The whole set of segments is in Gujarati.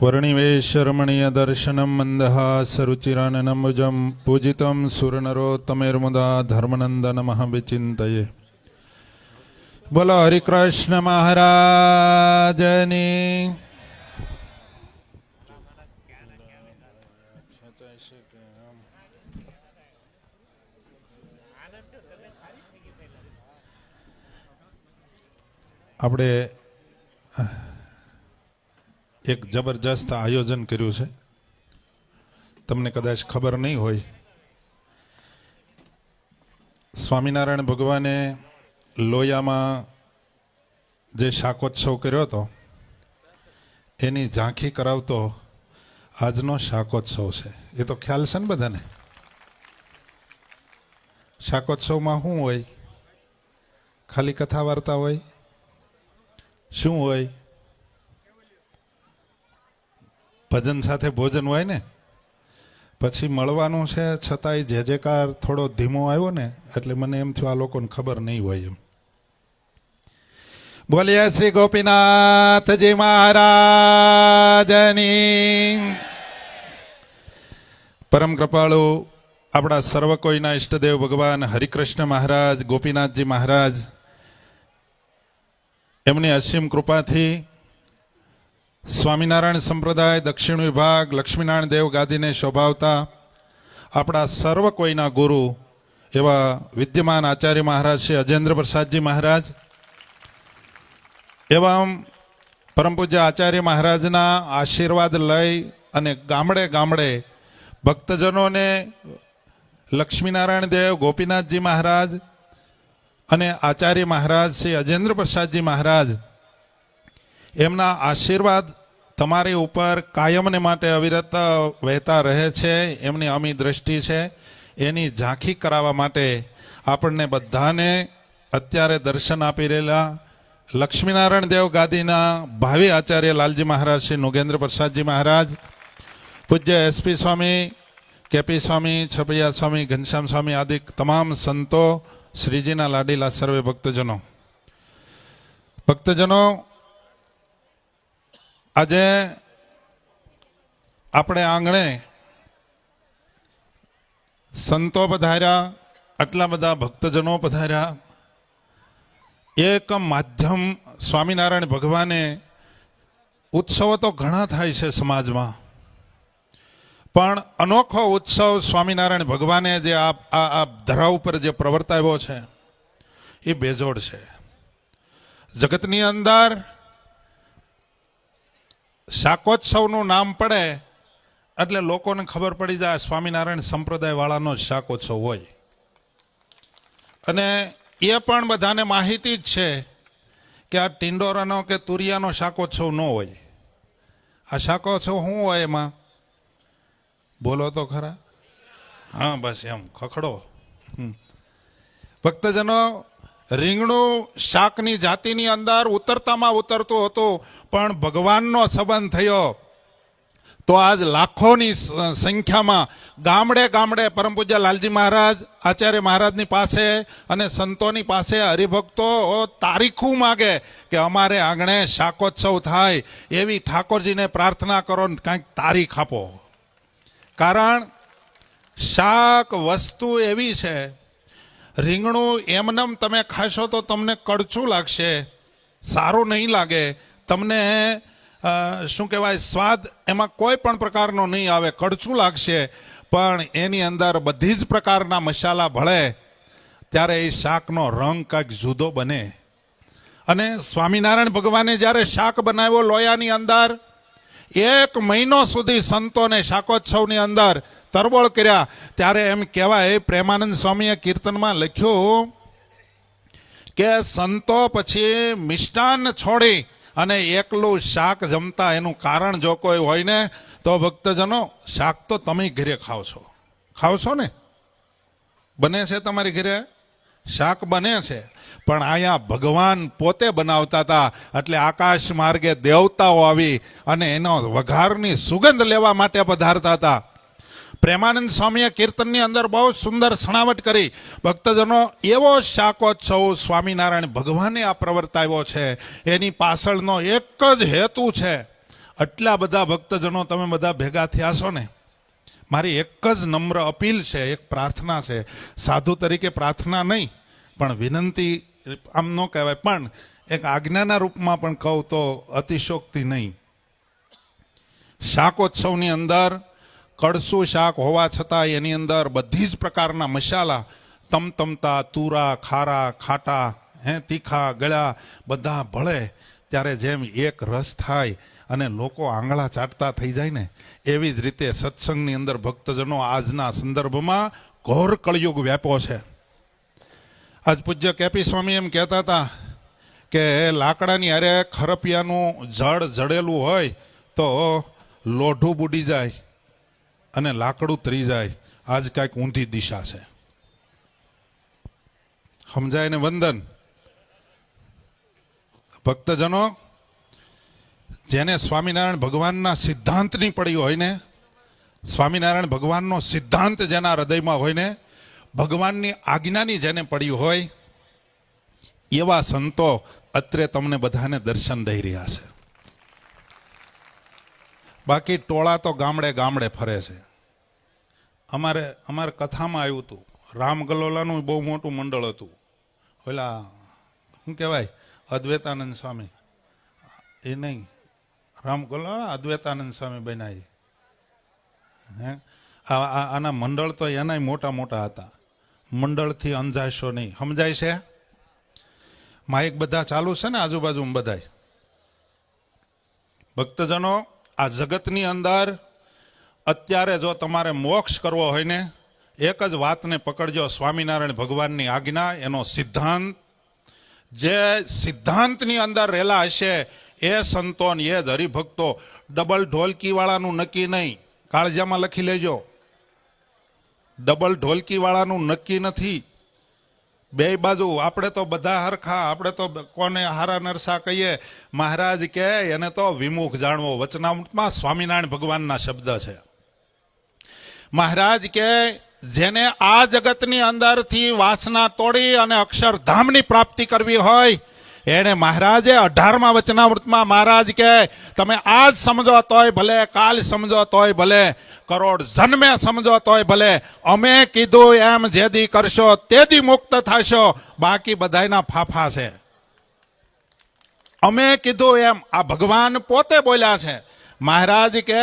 वर्णिवेशरमणीयदर्शनं मन्दहासरुचिराननम्बुजं पूजितं सुरनरोत्तमेर्मुदा धर्मनन्दनमः विचिन्तये बोलो हरिकृष्ण महाराजनी આપણે એક જબરજસ્ત આયોજન કર્યું છે. તમને કદાચ ખબર નહીં હોય. સ્વામિનારાયણ ભગવાને લોયામાં જે શાકોત્સવ કર્યો હતો, એની ઝાંખી કરાવતો આજનો શાકોત્સવ છે. એ તો ખ્યાલ છે ને બધાને? શાકોત્સવમાં શું હોય? ખાલી કથા વાર્તા હોય? શું હોય? ભજન સાથે ભોજન હોય ને, પછી મળવાનું છે છતાંય જે જેકાર થોડો ધીમો આવ્યો ને, એટલે મને એમ થયું આ લોકોને ખબર નહીં હોય એમ. બોલીએ શ્રી ગોપીનાથજી મહારાજની. પરમ કૃપાળુ આપણા સર્વ કોઈના ઈષ્ટદેવ ભગવાન હરિકૃષ્ણ મહારાજ, ગોપીનાથજી મહારાજ, એમની અસીમ કૃપાથી સ્વામિનારાયણ સંપ્રદાય, દક્ષિણ વિભાગ, લક્ષ્મીનારાયણ દેવ ગાદીને શોભાવતા આપણા સર્વ કોઈના ગુરુ એવા વિદ્યમાન આચાર્ય મહારાજ શ્રી અજેન્દ્ર પ્રસાદજી મહારાજ એવા પરમ પૂજ્ય આચાર્ય મહારાજના આશીર્વાદ લઈ અને ગામડે ગામડે ભક્તજનોને લક્ષ્મીનારાયણ દેવ, ગોપીનાથજી મહારાજ અને આચાર્ય મહારાજ શ્રી અજેન્દ્ર પ્રસાદજી મહારાજ એમના આશીર્વાદ તમારી ઉપર કાયમને માટે અવિરત વહેતા રહે છે, એમની અમી દ્રષ્ટિ છે. એની ઝાંખી કરાવવા માટે આપણને બધાને અત્યારે દર્શન આપી રહેલા લક્ષ્મીનારાયણ દેવ ગાદીના ભાવિ આચાર્ય લાલજી મહારાજ શ્રી નુગેન્દ્ર પ્રસાદજી મહારાજ, પૂજ્ય S P Swami, K P Swami, Chhapaiya Swami, Ghanshyam Swami આદિ તમામ સંતો, શ્રીજીના લાડીલા સર્વે ભક્તજનો. ભક્તજનો આજે આપણે આંગણે સંતો પધાર્યા, આટલા બધા ભક્તજનો પધાર્યા. એક માધ્યમ સ્વામિનારાયણ ભગવાને ઉત્સવો તો ઘણા થાય છે સમાજમાં, પણ અનોખો ઉત્સવ સ્વામિનારાયણ ભગવાને જે આ ધરા ઉપર જે પ્રવર્તાવ્યો છે, એ બેજોડ છે. જગતની અંદર શાકોત્સવનું નામ પડે એટલે લોકોને ખબર પડી જાય સ્વામિનારાયણ સંપ્રદાયવાળાનો જ શાકોત્સવ હોય. અને એ પણ બધાને માહિતી જ છે કે આ ટિંડોરાનો કે તુરિયાનો શાકોત્સવ ન હોય. આ શાકોત્સવ શું હોય એમાં? બોલો તો ખરા. હા, બસ એમ, ખખડો. ભક્તજનો રીંગણું શાકની જાતિની અંદર ઉતરતામાં ઉતરતું હતું, પણ ભગવાનનો સંબંધ થયો. તો આજ લાખોની સંખ્યામાં ગામડે ગામડે પરમ પૂજ્ય લાલજી મહારાજ, આચાર્ય મહારાજની પાસે અને સંતોની પાસે હરિભક્તો તારીખું માગે કે અમારે આંગણે શાકોત્સવ થાય એવી ઠાકોરજીને પ્રાર્થના કરો કાંઈક તારીખ આપો. કારણ શાક વસ્તુ એવી છે રીંગણું એમનેમ તમે ખાશો તો તમને કડછું લાગશે. સારું નહીં લાગે. તમને શું કહેવાય, સ્વાદ એમાં કોઈ પણ પ્રકારનો નહીં આવે, કડછું લાગશે. પણ એની અંદર બધી જ પ્રકારના મસાલા ભળે, ત્યારે એ શાકનો રંગ કાંઈક જુદો બને. અને સ્વામિનારાયણ ભગવાને જ્યારે શાક બનાવ્યો લોયાની અંદર, એક મહિનો સુધી સંતોને શાકોત્સવની અંદર તરબોળ કર્યા. ત્યારે એમ કહેવાય, પ્રેમાનંદ સ્વામીએ કીર્તનમાં લખ્યું કે, સંતો પછી મિષ્ટાન છોડી અને એકલું શાક જમતા એનું કારણ જો કોઈ હોય ને, તો ભક્તજનો શાક તો તમે ઘરે ખાવ છો. ખાવ છો ને? બને છે તમારી ઘરે? શાક બને છે. પણ અહીંયા ભગવાન પોતે બનાવતા હતા. એટલે આકાશ માર્ગે દેવતાઓ આવી અને એનો વઘારની સુગંધ લેવા માટે પધારતા હતા. પ્રેમાનંદ સ્વામીએ કીર્તનની અંદર બહુ સુંદર સણાવટ કરી. ભક્તજનો, એવો શાકોત્સવ સ્વામિનારાયણ ભગવાને આ પ્રવર્તાવ્યો છે. એની પાછળનો એક જ હેતુ છે. આટલા બધા ભક્તજનો તમે બધા ભેગા થયા છો ને? મારી એક જ નમ્ર અપીલ છે, એક પ્રાર્થના છે. સાધુ તરીકે પ્રાર્થના નહીં, પણ વિનંતી આમ ન કહેવાય. પણ એક આજ્ઞાના રૂપમાં પણ કહું તો અતિશોક્તિ નહીં. શાકોત્સવની અંદર કડસું શાક હોવા છતાં એની અંદર બધી જ પ્રકારના મસાલા, તમતમતા, તુરા, ખારા, ખાટા, હે, તીખા ગળ્યા બધા ભળે ત્યારે જેમ એક રસ થાય અને લોકો આંગળા ચાટતા થઈ જાય ને, એવી જ રીતે સત્સંગની અંદર ભક્તજનો આજના સંદર્ભમાં ઘોર કળયુગ વ્યાપો છે. આજ પૂજ્ય કેપી સ્વામી એમ કહેતા હતા કે, લાકડાની અરે ખરપિયાનું જળ જડેલું હોય તો લોઢું બુડી જાય. અને લાકડું તરી જાય, આજ કાંઈક ઊંધી દિશા છે. સમજાય ને વંદન? ભક્તજનો, જેને સ્વામિનારાયણ ભગવાનના સિદ્ધાંતની પડી હોય ને, સ્વામિનારાયણ ભગવાનનો સિદ્ધાંત જેના હૃદયમાં હોય ને, ભગવાનની આજ્ઞાની જેને પડી હોય, એવા સંતો અત્રે તમને બધાને દર્શન દઈ રહ્યા છે. બાકી ટોળા તો ગામડે ગામડે ફરે છે. અમારે અમારે કથામાં આવ્યું હતું. રામ ગલોલાનું બહુ મોટું મંડળ હતું. ઓલા, શું કહેવાય? અદ્વૈતાનંદ સ્વામી. એ નહીં. રામ ગલોલા અદ્વૈતાનંદ સ્વામી બન્યા એ. હે આના મંડળ તો એનાય મોટા મોટા હતા. મંડળથી અંજાશો નહીં. સમજાય છે? માઇક બધા ચાલુ છે ને આજુબાજુ બધાય? ભક્તજનો, આ જગતની અંદર અત્યારે જો તમારે મોક્ષ કરવો હોય ને, એક જ વાતને પકડજો સ્વામિનારાયણ ભગવાનની આજ્ઞા, એનો સિદ્ધાંત. જે સિદ્ધાંતની અંદર રહેલા હશે, એ સંતોન, એ જ હરિભક્તો. ડબલ ઢોલકીવાળાનું નક્કી નહીં. કાળજામાં લખી લેજો. ડબલ ઢોલકીવાળાનું નક્કી નથી. બે બાજુ, આપણે તો બધા હરખા, આપણે તો કોને હારા નરસા કહીએ? મહારાજ કે, એને તો વિમુખ જાણવો. વચનામૃતમાં સ્વામિનારાયણ ભગવાનના શબ્દ છે. મહારાજ કે જેને આ જગતની અંદરથી વાસના તોડી અને અક્ષરધામની પ્રાપ્તિ કરવી હોય એને મહારાજે અઢારમા વચનાવૃતમાં મહારાજ કે, તમે આજ સમજો તોય ભલે, કાલ સમજો તોય ભલે, કરોડ જન્મે સમજો તોય ભલે, અમે કીધું એમ જે દી કરશો તેદી મુક્ત થશો, બાકી બધાયના ફાફા છે. અમે કીધું એમ, આ ભગવાન પોતે બોલ્યા છે. મહારાજ કે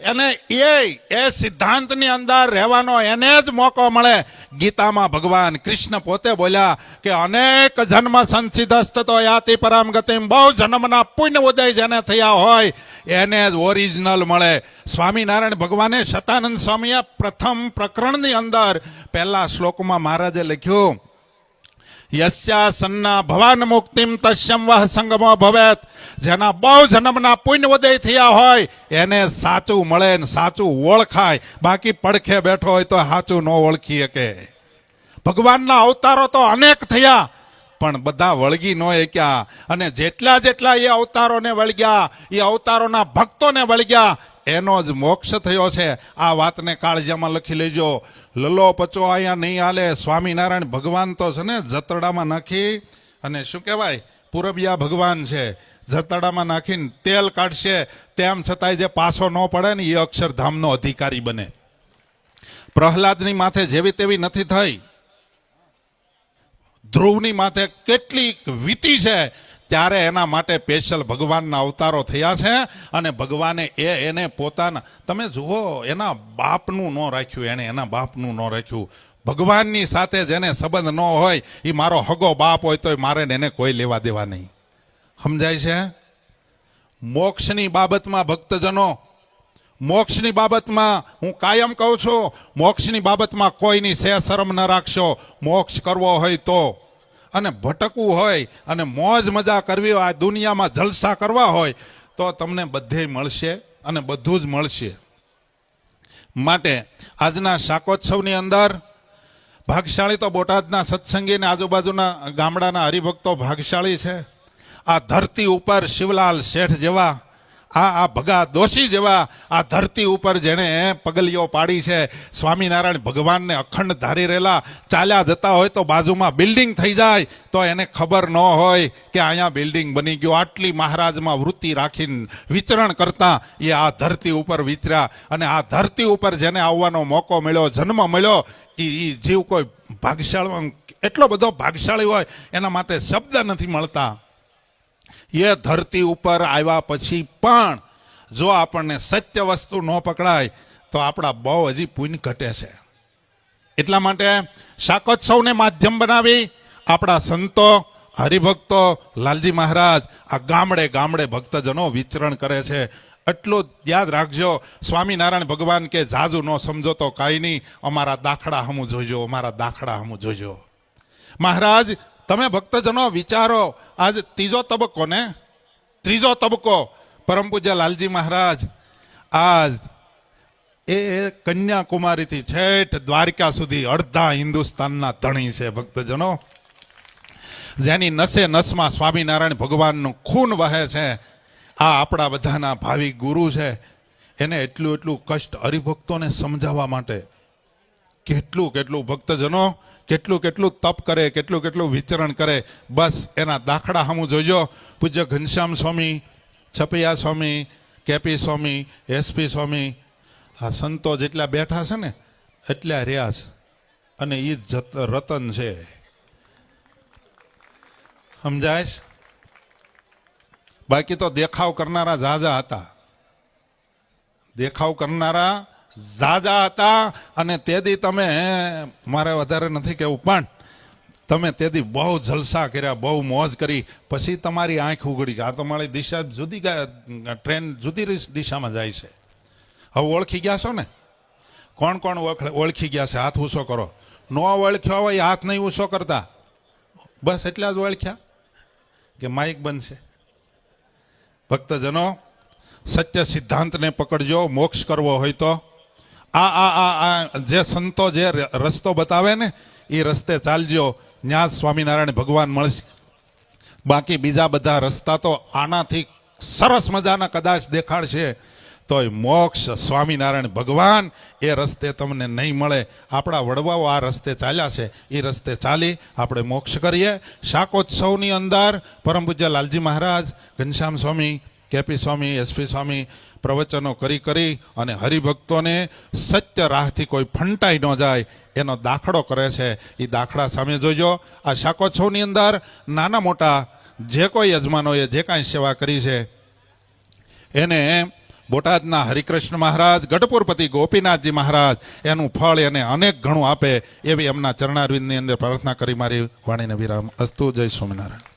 એને એ એ સિદ્ધાંતની અંદર રહેવાનો એને જ મોકો મળે. ગીતામાં ભગવાન કૃષ્ણ પોતે બોલ્યા કે અનેક જન્મ સંસિદ્ધસ્ત તો યાતિ પરામ ગતિમ, બહુ જન્મના પુણ્ય ઉદય જેને થયા હોય, એને જ ઓરિજિનલ મળે. સ્વામિનારાયણ ભગવાને શતાનંદ સ્વામીએ પ્રથમ પ્રકરણની અંદર પહેલા શ્લોકમાં મહારાજે લખ્યું યસ્યા સન્ના ભવાન મુક્તિમ તસ્યમ વહ સંગમો ભવેત જેના બહુ જન્મના પુણ્ય ઉદય થયા હોય એને સાચું મળે ને સાચું ઓળખાય બાકી પડખે બેઠો હોય તો સાચું ન ઓળખી શકે ભગવાનના અવતારો તો અનેક થયા પણ બધા વળગી ન એક્યા અને જેટલા જેટલા એ અવતારોને વળગ્યા એ અવતારોના ભક્તોને વળગ્યા એનો જ મોક્ષ થયો છે. આ વાતને કાળજામાં લખી લેજો. લલો પચો અહીંયા નહીં હાલે. સ્વામિનારાયણ ભગવાન તો છે ને જતરડામાં નાખી અને શું કહેવાય? પૂરબિયા ભગવાન છે. જતરડામાં નાખીને તેલ કાઢશે. તેમ છતાંય જે પાછો ન પડે ને એ અક્ષરધામનો અધિકારી બને. પ્રહલાદની માથે જેવી તેવી નથી થઈ. ધ્રુવની માથે કેટલી વીતી છે. ત્યારે એના માટે સ્પેશિયલ ભગવાનના અવતારો થયા છે અને ભગવાને એ એને પોતાના તમે જુઓ, એના બાપનું ન રાખ્યું એને એના બાપનું ન રાખ્યું. ભગવાનની સાથે જેને સંબંધ ન હોય એ મારો હગો બાપ હોય તોય મારે એને કોઈ લેવા દેવા નહીં. સમજાય છે? મોક્ષની બાબતમાં ભક્તજનો, મોક્ષની બાબતમાં હું કાયમ કહું છું, મોક્ષની બાબતમાં કોઈની સે શરમ ન રાખશો. મોક્ષ કરવો હોય તો. અને ભટકવું હોય અને મોજ મજા કરવી હોય, આ દુનિયામાં જલસા કરવા હોય, તો તમને બધે મળશે અને બધું જ મળશે. માટે આજના શાકોત્સવની અંદર ભાગશાળી તો બોટાદના સત્સંગી અને આજુબાજુના ગામડાના હરિભક્તો ભાગશાળી છે. આ ધરતી ઉપર શિવલાલ શેઠ જેવા આ આ ભગા દોશી જેવા આ ધરતી ઉપર જેણે પગલીઓ પાડી છે, સ્વામિનારાયણ ભગવાનને અખંડ ધારી રહેલા, ચાલ્યા જતા હોય તો બાજુમાં બિલ્ડિંગ થઈ જાય, તો એને ખબર ન હોય કે અહીંયા બિલ્ડિંગ બની ગયું. આટલી મહારાજમાં વૃત્તિ રાખીને વિચરણ કરતા એ આ ધરતી ઉપર વિચર્યા અને આ ધરતી ઉપર જેને આવવાનો મોકો મળ્યો, જન્મ મળ્યો એ જીવ કોઈ ભાગશાળી એટલો બધો ભાગશાળી હોય, એના માટે શબ્દ નથી મળતા. એ ધરતી ઉપર આવ્યા પછી પણ જો આપણને સત્ય વસ્તુ ન પકડાય, તો આપણા બહુ હજી પુણ્ય ઘટે છે. એટલા માટે શાકોત્સવને માધ્યમ બનાવી આપણા સંતો, હરિભક્તો, લાલજી મહારાજ, આ ગામડે ગામડે ભક્તજનો વિચરણ કરે છે. એટલું યાદ રાખજો, સ્વામિનારાયણ ભગવાન કે જાજુ ન સમજો તો કાંઈ નહીં, અમારા દાખલા હમું જોઈજો અમારા દાખલા હમું જોઈજો મહારાજ તમે ભક્તજનો વિચારો, આજ ત્રીજો તબક્કો ને? ત્રીજો તબક્કો, પરમ પૂજ્ય લાલજી મહારાજ, આજ એ કન્યાકુમારીથી છેઠ દ્વારકા સુધી અડધા હિન્દુસ્તાનના ધણી છે ભક્તજનો. જેની નસે નસમાં સ્વામિનારાયણ ભગવાનનું ખૂન વહે છે, આ આપણા બધાના ભાવિ ગુરુ છે. એને એટલું એટલું કષ્ટ હરિભક્તોને સમજાવવા માટે કેટલું કેટલું ભક્તજનો કેટલું કેટલું તપ કરે, કેટલું કેટલું વિચરણ કરે, બસ એના દાખલા સામું જોજો. પૂજ્ય Ghanshyam Swami, Chhapaiya Swami, K P Swami, S P Swami, આ સંતો જેટલા બેઠા છે ને, એટલા રહ્યા છે. અને એ જ રતન છે. સમજાય બાકી તો દેખાવ કરનારા ઝાઝા હતા. દેખાવ કરનારા ઝાઝા હતા અને તેથી તમે મારે વધારે નથી કહેવું, પણ તમે તેથી બહુ જલસા કર્યા, બહુ મોજ કરી. પછી તમારી આંખ ઉગડી આ તો મારી દિશા જુદી ટ્રેન જુદી દિશામાં જાય છે. હવે ઓળખી ગયા છો ને? કોણ કોણ ઓળખી ગયા છે? હાથ ઊંચો કરો. નો ઓળખ્યો હોય, હાથ નહીં ઊંચો કરતા. બસ એટલા જ ઓળખ્યા? કે માઇક બનશે ભક્તજનો, સત્ય સિદ્ધાંતને પકડજો. મોક્ષ કરવો હોય તો આ આ આ આ જે સંતો જે રસ્તો બતાવે ને એ રસ્તે ચાલજો. જ સ્વામિનારાયણ ભગવાન મળશે. બાકી બીજા બધા રસ્તા તો આનાથી સરસ મજાના કદાચ દેખાડશે. તોય મોક્ષ સ્વામિનારાયણ ભગવાન એ રસ્તે તમને નહીં મળે. આપણા વડવાઓ આ રસ્તે ચાલ્યા છે. એ રસ્તે ચાલી આપણે મોક્ષ કરીએ. શાકોત્સવની અંદર પરમ પૂજ્ય Lalji Maharaj, Ghanshyam Swami, K P Swami S P Swami પ્રવચનો કરી કરી અને હરિભક્તોને સત્ય રાહથી કોઈ ફંટાઈ ન જાય એનો દાખલો કરે છે. એ દાખલા સામે જોજો. આ શાકોત્સવની અંદર નાના મોટા જે કોઈ યજમાનોએ જે કાંઈ સેવા કરી છે, એને બોટાદના હરિકૃષ્ણ મહારાજ, ગઢપુરપતિ ગોપીનાથજી મહારાજ, એનું ફળ એને અનેક ઘણું આપે એવી એમના ચરણારવિંદની અંદર પ્રાર્થના કરી મારી વાણીને વિરામ. અસ્તુ જય સ્વામિનારાયણ.